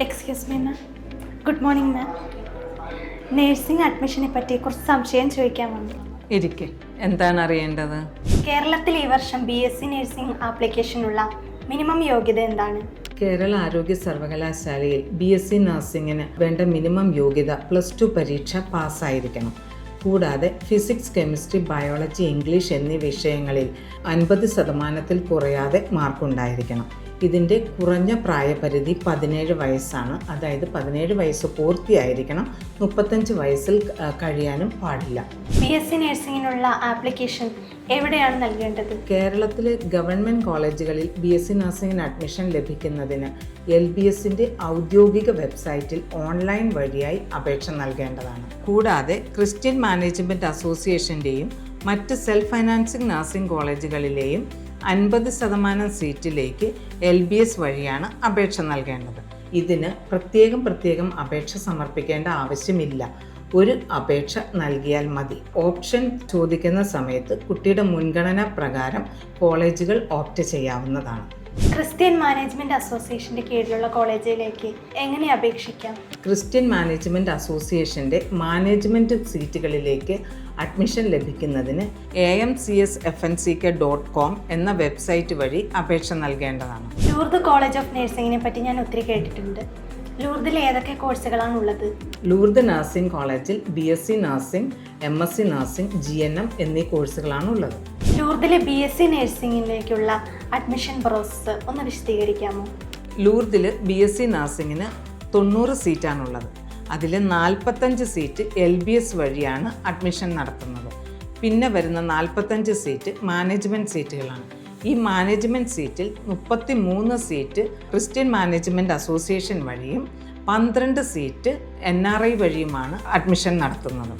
Excuse me ma'am good morning ma'am nursing അഡ്മിഷനെ പറ്റി കുറച്ച് സംശയം ചോദിക്കാൻ വന്നു. ഇരിക്കെ. എന്താണ് അറിയേണ്ടത്? കേരളത്തിൽ ഈ വർഷം ബി എസ് സി നേഴ്സിംഗ് ആപ്ലിക്കേഷനുള്ള മിനിമം യോഗ്യത എന്താണ്? കേരള ആരോഗ്യ സർവകലാശാലയിൽ ബി എസ് സി നഴ്സിംഗിന് വേണ്ട മിനിമം യോഗ്യത പ്ലസ് ടു പരീക്ഷ പാസ്സായിരിക്കണം. കൂടാതെ ഫിസിക്സ് കെമിസ്ട്രി ബയോളജി ഇംഗ്ലീഷ് എന്നീ വിഷയങ്ങളിൽ അൻപത് ശതമാനത്തിൽ കുറയാതെ മാർക്കുണ്ടായിരിക്കണം ഇതിന്റെ കുറഞ്ഞ പ്രായപരിധി പതിനേഴ് വയസ്സാണ്. അതായത് പതിനേഴ് വയസ്സ് പൂർത്തിയായിരിക്കണം. മുപ്പത്തഞ്ച് വയസ്സിൽ കഴിയാനും പാടില്ല. ബി എസ് സി നഴ്സിംഗിനുള്ള ആപ്ലിക്കേഷൻ എവിടെയാണ് നൽകേണ്ടത്? കേരളത്തിലെ ഗവൺമെന്റ് കോളേജുകളിൽ ബി എസ് സി നഴ്സിംഗിന് അഡ്മിഷൻ ലഭിക്കുന്നതിന് എൽ ബി എസിന്റെ ഔദ്യോഗിക വെബ്സൈറ്റിൽ ഓൺലൈൻ വഴിയായി അപേക്ഷ നൽകേണ്ടതാണ്. കൂടാതെ ക്രിസ്ത്യൻ മാനേജ്മെന്റ് അസോസിയേഷന്റെയും മറ്റ് സെൽഫ് ഫൈനാൻസിംഗ് നഴ്സിംഗ് കോളേജുകളിലെയും അൻപത് ശതമാനം സീറ്റിലേക്ക് എൽ ബി എസ് വഴിയാണ് അപേക്ഷ നൽകേണ്ടത്. ഇതിന് പ്രത്യേകം പ്രത്യേകം അപേക്ഷ സമർപ്പിക്കേണ്ട ആവശ്യമില്ല. ഒരു അപേക്ഷ നൽകിയാൽ മതി. ഓപ്ഷൻ ചോദിക്കുന്ന സമയത്ത് കുട്ടിയുടെ മുൻഗണന പ്രകാരം കോളേജുകൾ ഓപ്റ്റ് ചെയ്യാവുന്നതാണ്. ക്രിസ്ത്യൻ മാനേജ്മെന്റ് അസോസിയേഷന്റെ കീഴിലുള്ള കോളേജിലേക്ക് എങ്ങനെ അപേക്ഷിക്കാം? ക്രിസ്ത്യൻ മാനേജ്മെന്റ് അസോസിയേഷന്റെ മാനേജ്മെന്റ് സീറ്റുകളിലേക്ക് അഡ്മിഷൻ ലഭിക്കുന്നതിന് A M C S F N C K dot com എന്ന വെബ്സൈറ്റ് വഴി അപേക്ഷ നൽകേണ്ടതാണ്. ലൂർദ് കോളേജ് ഓഫ് നഴ്സിംഗിനെ പറ്റി ഞാൻ ഒത്തിരി കേട്ടിട്ടുണ്ട്. ലൂർദിൽ ഏതൊക്കെ കോഴ്സുകളാണ് ഉള്ളത്? ലൂർദ് നഴ്സിംഗ് കോളേജിൽ B S C nursing M S C nursing G N M എന്നീ കോഴ്സുകളാണ് ഉള്ളത്. ലൂർദിലെ ബി എസ് സി നേഴ്സിംഗിലേക്കുള്ള അഡ്മിഷൻ പ്രോസസ്സ് ഒന്ന് വിശദീകരിക്കാമോ? ലൂർദിൽ ബി എസ് സി നഴ്സിംഗിന് തൊണ്ണൂറ് സീറ്റാണുള്ളത്. അതിൽ നാൽപ്പത്തഞ്ച് സീറ്റ് എൽ ബി എസ് വഴിയാണ് അഡ്മിഷൻ നടത്തുന്നത്. പിന്നെ വരുന്ന നാൽപ്പത്തഞ്ച് സീറ്റ് മാനേജ്മെന്റ് സീറ്റുകളാണ്. ഈ മാനേജ്മെന്റ് സീറ്റിൽ മുപ്പത്തി മൂന്ന് സീറ്റ് ക്രിസ്ത്യൻ മാനേജ്മെന്റ് അസോസിയേഷൻ വഴിയും പന്ത്രണ്ട് സീറ്റ് എൻ ആർ ഐ വഴിയുമാണ് അഡ്മിഷൻ നടത്തുന്നത്.